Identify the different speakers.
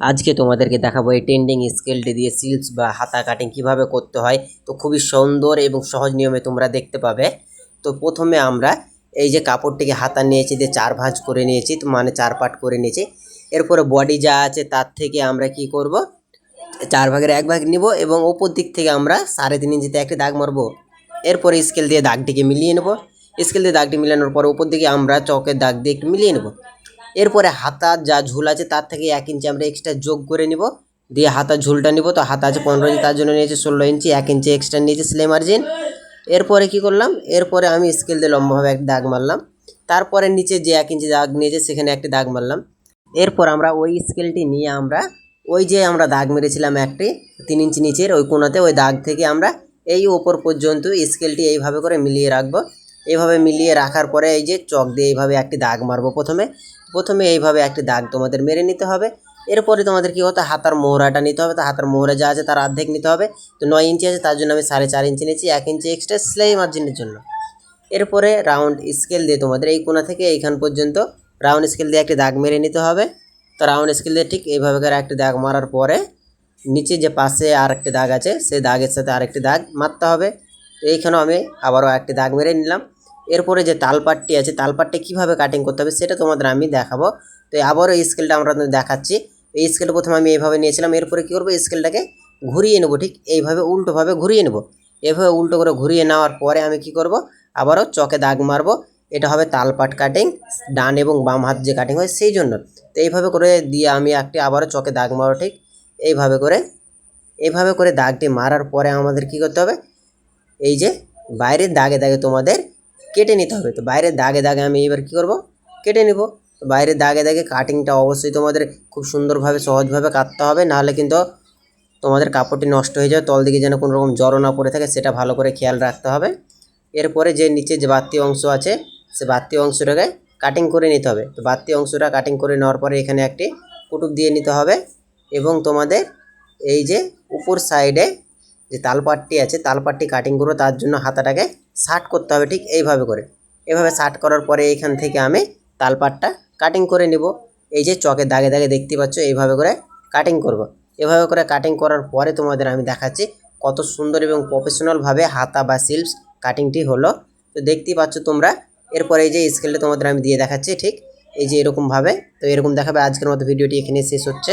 Speaker 1: আজকে তোমাদেরকে দেখাবো এই টেন্ডিং স্কেলটি দিয়ে সিলস বা হাতা কাটিং কীভাবে করতে হয়। তো খুবই সুন্দর এবং সহজ নিয়মে তোমরা দেখতে পাবে। তো প্রথমে আমরা এই যে কাপড়টিকে হাতা নিয়েছি, দিয়ে চার ভাঁজ করে নিয়েছি মানে চার পাট করে নিয়েছি। এরপরে বডি যা আছে তার থেকে আমরা কি করব? চার ভাগের এক ভাগ নিব এবং ওপর দিক থেকে আমরা সাড়ে তিন ইঞ্চিতে একটি দাগ মারবো। এরপরে স্কেল দিয়ে দাগটিকে মিলিয়ে নেব। স্কেল দিয়ে দাগটি মিলানোর পর উপর দিকে আমরা চকের দাগ দিয়ে একটু মিলিয়ে নেব। এরপরে হাতার যা ঝুল আছে তার থেকে এক ইঞ্চি আমরা এক্সট্রা যোগ করে নিব। দিয়ে হাতার ঝুলটা নিব, তো হাতা আছে পনেরো ইঞ্চি, তার জন্য নিয়েছি ষোলো ইঞ্চি, এক ইঞ্চি এক্সট্রা নিয়েছি সেলাই মার্জিন এরপরে কি করলাম? এরপরে আমি স্কেল দিয়ে লম্বাভাবে একটা দাগ মারলাম। তারপরে নিচে যে এক ইঞ্চি দাগ নিয়েছে, সেখানে একটি দাগ মারলাম। এরপর আমরা ওই স্কেলটি নিয়ে আমরা ওই যে আমরা দাগ মেরেছিলাম একটি, তিন ইঞ্চি নিচের, ওই কোনাতে ওই দাগ থেকে আমরা এই ওপর পর্যন্ত স্কেলটি এইভাবে করে মিলিয়ে রাখব। এইভাবে মিলিয়ে রাখার পরে এই যে চক দিয়ে এইভাবে একটি দাগ মারবো প্রথমে। প্রথমে এইভাবে একটি দাগ তোমাদের মেরে নিতে হবে। এরপরে তোমাদের কী হতো? হাতার মোহরাটা নিতে হবে। তো হাতার মোহরা যা আছে তার অর্ধেক নিতে হবে। তো নয় ইঞ্চি আছে, তার জন্য আমি সাড়ে চার ইঞ্চি নিয়েছি। এক ইঞ্চি এক্সট্রা সেলাই মার্জিনের জন্য। এরপরে রাউন্ড স্কেল দিয়ে তোমাদের এই কোনা থেকে এইখান পর্যন্ত রাউন্ড স্কেল দিয়ে একটি দাগ মেরে নিতে হবে। তো রাউন্ড স্কেল দিয়ে ঠিক এইভাবে করে একটি দাগ মারার পরে নিচে যে পাশে আর একটি দাগ আছে, সেই দাগের সাথে আরেকটি দাগ মারতে হবে। তো এইখানেও আমি আবারও একটি দাগ মেরে নিলাম। এরপরে যে তালপাটটি আছে, তালপাটটি কীভাবে কাটিং করতে হবে সেটা তোমাদের আমি দেখাবো। তো আবারও স্কেলটা আমরা দেখাচ্ছি। এই স্কেলটা প্রথমে আমি এইভাবে নিয়েছিলাম, এরপরে কী করব? স্কেলটাকে ঘুরিয়ে নেব, ঠিক এইভাবে উল্টোভাবে ঘুরিয়ে নেব। এভাবে উল্টো করে ঘুরিয়ে নেওয়ার পরে আমি কি করব? আবারও চকে দাগ মারবো। এটা হবে তালপাট কাটিং ডান এবং বাম হাত যে কাটিং হয় সেই জন্য। তো এইভাবে করে দিয়ে আমি একটি আবারও চকে দাগ মারো ঠিক এইভাবে করে। এইভাবে করে দাগটি মারার পরে আমাদের কি করতে হবে? এই যে বাইরের দাগে দাগে তোমাদের কেটে নিতে হবে। তো বাইরের দাগে দাগে আমি এবার কি করব? কেটে নিব। তো বাইরের দাগে দাগে কাটিংটা অবশ্যই তোমাদের খুব সুন্দরভাবে, সহজভাবে কাটতে হবে। নাহলে কিন্তু তোমাদের কাপড়টি নষ্ট হয়ে যাবে। তল দিকে যেন কোনো রকম জড়ো না পড়ে থাকে, সেটা ভালো করে খেয়াল রাখতে হবে। এরপরে যে নিচে যে বাড়তি অংশ আছে, সে বাড়তি অংশটাকে কাটিং করে নিতে হবে। তো বাড়তি অংশটা কাটিং করে নেওয়ার পরে এখানে একটি কুটুক দিয়ে নিতে হবে। এবং তোমাদের এই যে উপর সাইডে যে তালপাটটি আছে তালপাটটি কাটিং করব, তার জন্য হাতাটাকে শার্ট করতে হবে ঠিক এইভাবে করে। এভাবে শার্ট করার পরে এইখান থেকে আমি তালপাটটা কাটিং করে নিব। এই যে চকের দাগে দাগে দেখতে পাচ্ছ, এইভাবে করে কাটিং করব। এভাবে করে কাটিং করার পরে তোমাদের আমি দেখাচ্ছি কত সুন্দর এবং প্রফেশনালভাবে হাতা বা সিল্পস কাটিংটি হলো। তো দেখতেই পাচ্ছ তোমরা, এরপরে এই যে স্কেলটা তোমাদের আমি দিয়ে দেখাচ্ছি ঠিক। এই যে এরকমভাবে তো এরকম দেখাবে আজকের মতো ভিডিওটি এখানে শেষ হচ্ছে।